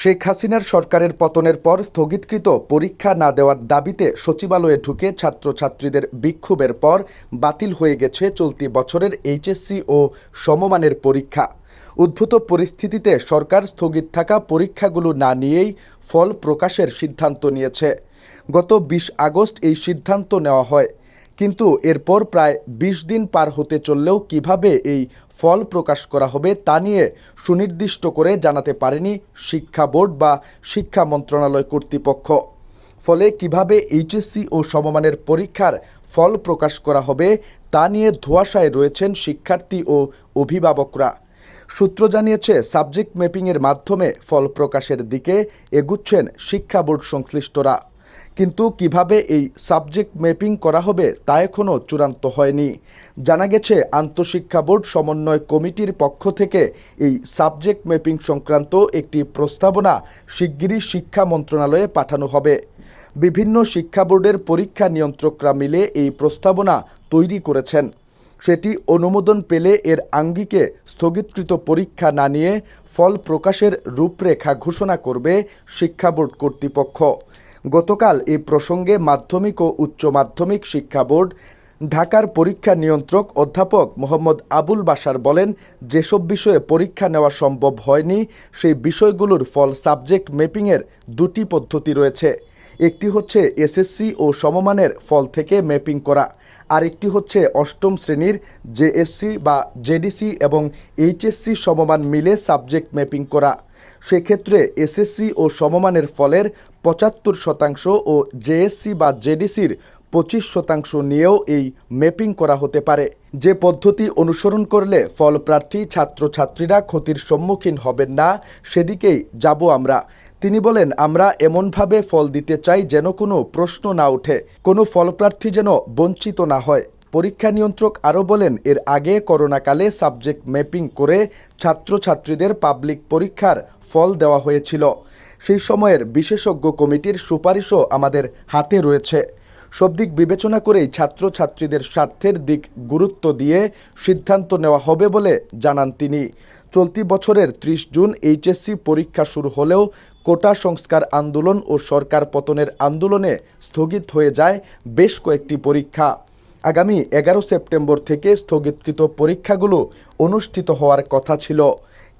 শেখ হাসিনার সরকারের পতনের পর স্থগিতকৃত পরীক্ষা না দেওয়ার দাবিতে সচিবালয়ে ঢুকে ছাত্রছাত্রীদের বিক্ষোভের পর বাতিল হয়ে গেছে চলতি বছরের এইচএসসি ও সমমানের পরীক্ষা। উদ্ভূত পরিস্থিতিতে সরকার স্থগিত থাকা পরীক্ষাগুলো না নিয়েই ফল প্রকাশের সিদ্ধান্ত নিয়েছে। গত বিশ আগস্ট এই সিদ্ধান্ত নেওয়া হয়। কিন্তু এরপর প্রায় ২০ দিন পার হতে চললেও কীভাবে এই ফল প্রকাশ করা হবে তা নিয়ে সুনির্দিষ্ট করে জানাতে পারেনি শিক্ষা বোর্ড বা শিক্ষা মন্ত্রণালয় কর্তৃপক্ষ। ফলে কীভাবে এইচএসসি ও সমমানের পরীক্ষার ফল প্রকাশ করা হবে তা নিয়ে ধোঁয়াশায় রয়েছেন শিক্ষার্থী ও অভিভাবকরা। সূত্র জানিয়েছে, সাবজেক্ট ম্যাপিংয়ের মাধ্যমে ফল প্রকাশের দিকে এগুচ্ছেন শিক্ষা বোর্ড সংশ্লিষ্টরা। কিন্তু কীভাবে এই সাবজেক্ট ম্যাপিং করা হবে তা এখনও চূড়ান্ত হয়নি। জানা গেছে, আন্তঃশিক্ষা বোর্ড সমন্বয় কমিটির পক্ষ থেকে এই সাবজেক্ট ম্যাপিং সংক্রান্ত একটি প্রস্তাবনা শিগগিরই শিক্ষা মন্ত্রণালয়ে পাঠানো হবে। বিভিন্ন শিক্ষা বোর্ডের পরীক্ষা নিয়ন্ত্রকরা মিলে এই প্রস্তাবনা তৈরি করেছেন। সেটি অনুমোদন পেলে এর আঙ্গিকে স্থগিতকৃত পরীক্ষা না নিয়ে ফল প্রকাশের রূপরেখা ঘোষণা করবে শিক্ষা বোর্ড কর্তৃপক্ষ। গতকাল এই প্রসঙ্গে মাধ্যমিক ও উচ্চ মাধ্যমিক শিক্ষা বোর্ড, ঢাকার পরীক্ষা নিয়ন্ত্রক অধ্যাপক মোহাম্মদ আবুল বাশার বলেন, যেসব বিষয়ে পরীক্ষা নেওয়া সম্ভব হয়নি, সেই বিষয়গুলোর ফল সাবজেক্ট ম্যাপিংয়ের দুটি পদ্ধতি রয়েছে। একটি হচ্ছে এসএসসি ও সমমানের ফল থেকে ম্যাপিং করা। আরেকটি হচ্ছে অষ্টম শ্রেণির জেএসসি বা জেডিসি এবং এইচএসসি সমমান মিলে সাবজেক্ট ম্যাপিং করা। সেক্ষেত্রে এসএসসি ও সমমানের ফলের পঁচাত্তর শতাংশ ও জেএসসি বা জেডিসির পঁচিশ শতাংশ নিয়েও এই ম্যাপিং করা হতে পারে। যে পদ্ধতি অনুসরণ করলে ফল প্রার্থী ছাত্রছাত্রীরা ক্ষতির সম্মুখীন হবেন না, সেদিকেই যাব আমরা। তিনি বলেন, আমরা এমনভাবে ফল দিতে চাই যেন কোনো প্রশ্ন না ওঠে কোনো ফলপ্রার্থী যেন বঞ্চিত না হয়। পরীক্ষা নিয়ন্ত্রক আরও বলেন, এর আগে করোনাকালে সাবজেক্ট ম্যাপিং করে ছাত্রছাত্রীদের পাবলিক পরীক্ষার ফল দেওয়া হয়েছিল। সেই সময়ের বিশেষজ্ঞ কমিটির সুপারিশও আমাদের হাতে রয়েছে। সব দিক বিবেচনা করেই ছাত্রছাত্রীদের স্বার্থের দিক গুরুত্ব দিয়ে সিদ্ধান্ত নেওয়া হবে বলে জানান তিনি। চলতি বছরের ত্রিশ জুন এইচএসসি পরীক্ষা শুরু হলেও কোটা সংস্কার আন্দোলন ও সরকার পতনের আন্দোলনে স্থগিত হয়ে যায় বেশ কয়েকটি পরীক্ষা। আগামী এগারো সেপ্টেম্বর থেকে স্থগিতকৃত পরীক্ষাগুলো অনুষ্ঠিত হওয়ার কথা ছিল।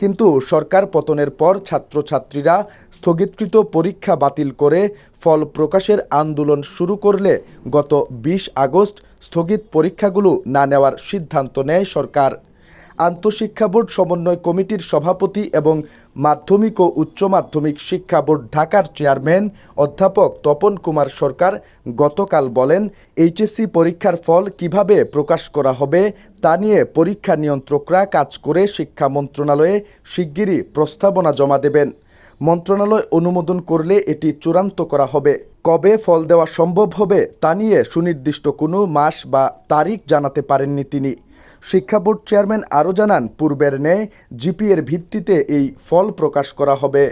কিন্তু সরকার পতনের পর ছাত্রছাত্রীরা স্থগিতকৃত পরীক্ষা বাতিল করে ফল প্রকাশের আন্দোলন শুরু করলে গত বিশ আগস্ট স্থগিত পরীক্ষাগুলো না নেওয়ার সিদ্ধান্ত নেয় সরকার। আন্তঃশিক্ষা বোর্ড সমন্বয় কমিটির সভাপতি এবং মাধ্যমিক ও উচ্চ মাধ্যমিক শিক্ষা বোর্ড ঢাকার চেয়ারম্যান অধ্যাপক তপন কুমার সরকার গতকাল বলেন, এইচএসসি পরীক্ষার ফল কীভাবে প্রকাশ করা হবে তা নিয়ে পরীক্ষা নিয়ন্ত্রকরা কাজ করে শিক্ষা মন্ত্রণালয়ে শিগগিরই প্রস্তাবনা জমা দেবেন। মন্ত্রণালয় অনুমোদন করলে এটি চূড়ান্ত করা হবে। কবে ফল দেওয়া সম্ভব হবে তা নিয়ে সুনির্দিষ্ট কোনো মাস বা তারিখ জানাতে পারেননি তিনি। শিক্ষা বোর্ড চেয়ারম্যান আরও জানান পূর্বের ন্যায় জিপিএর ভিত্তিতে এই ফল প্রকাশ করা হবে।